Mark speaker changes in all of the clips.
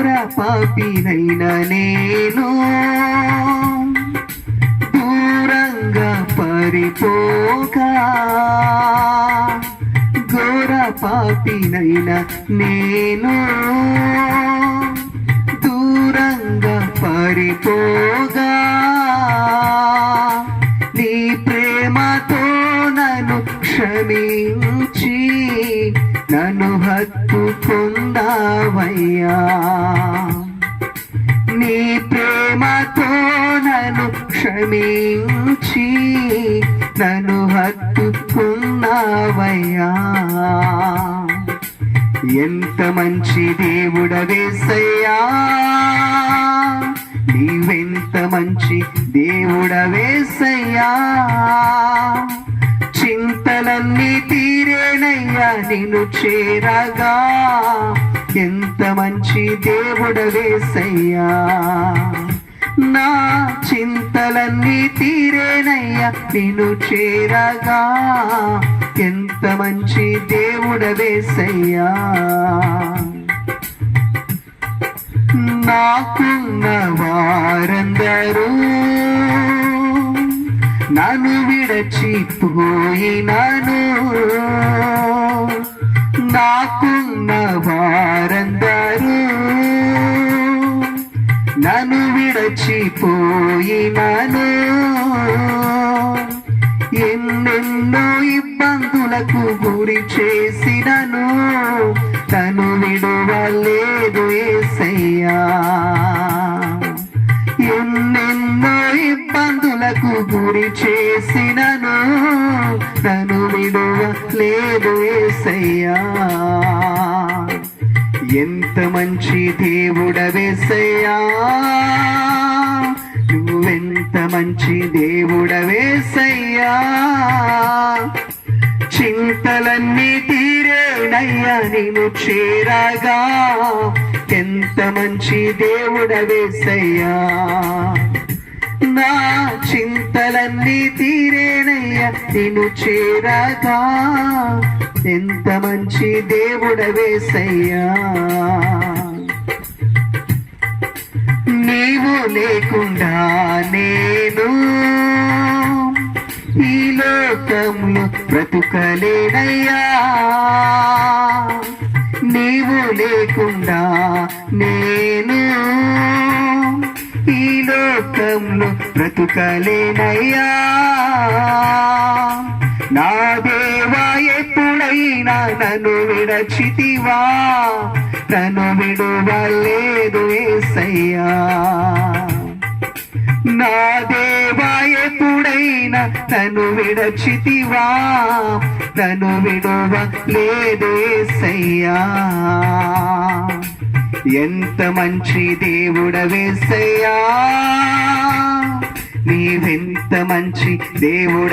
Speaker 1: ఘోర పాపినైన నేను? దూరంగా పరిపోగా ఘోర పాపినైన నేను? దూరంగా పరిపోగా నీ ప్రేమతో నన్ను క్షమించి నన్ను హత్తుకుందావయ్యా నన్ను క్షమించి నన్ను హత్తుకున్నావయ్యా. ఎంత మంచి దేవుడ వేసయ్యా నీవెంత మంచి దేవుడ వేసయ్యా చింతలన్నీ తీరేనయ్యా నిన్ను చేరగా. ఎంత మంచి దేవుడ వేసయ్యా నా చింతలన్నీ తీరేనయ్యా నిన్ను చేరగా. ఎంత మంచి దేవుడ వేసయ్యా నాకున్న వారందరూ నన్ను విడచిపోయినను. నాకున్న వారందరూ నన్ను విడచిపోయినాను. ఎన్నెన్నో ఇబ్బందులకు గురి చేసినను. తను విడువలేదు ఏసయ్యా. ఎన్నెన్నో ఇబ్బందులకు గురి చేసినను. తను విడువలేదు ఏసయ్యా. ఎంత మంచి దేవుడవేసయ్యా? నువ్వెంత మంచి దేవుడవేసయ్యా? చింతలన్నీ తీరేనయ్యా నేను చేరాగా. ఎంత మంచి దేవుడవేసయ్యా? నా చింతలన్నీ తీరేనయ్యా నేను చేరాగా. ఎంత మంచి దేవుడ వేసయ్యా. నీవు లేకుండా నేను ఈ లోకంలో బ్రతుకలేనయ్యా. నీవు లేకుండా నేను ఈ లోకంలో బ్రతుకలేనయ్యా. నా దేవా అయినా నన్ను విడచితివా? నన్ను విడువలేదు ఏసయ్యా. నా దేవా ఎప్పుడైనా నన్ను విడచితివా? నన్ను విడువ లేదు ఏసయ్యా. ఎంత మంచి దేవుడవేసయ్యా నీవెంత మంచి దేవుడ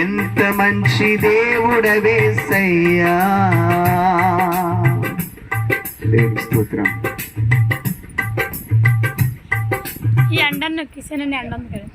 Speaker 1: ఎంత మంచి దేవుడవేసయ్యా ఈ స్తోత్రం.
Speaker 2: ఎండను నొక్కేసానండి ఎండ ఉంది కదా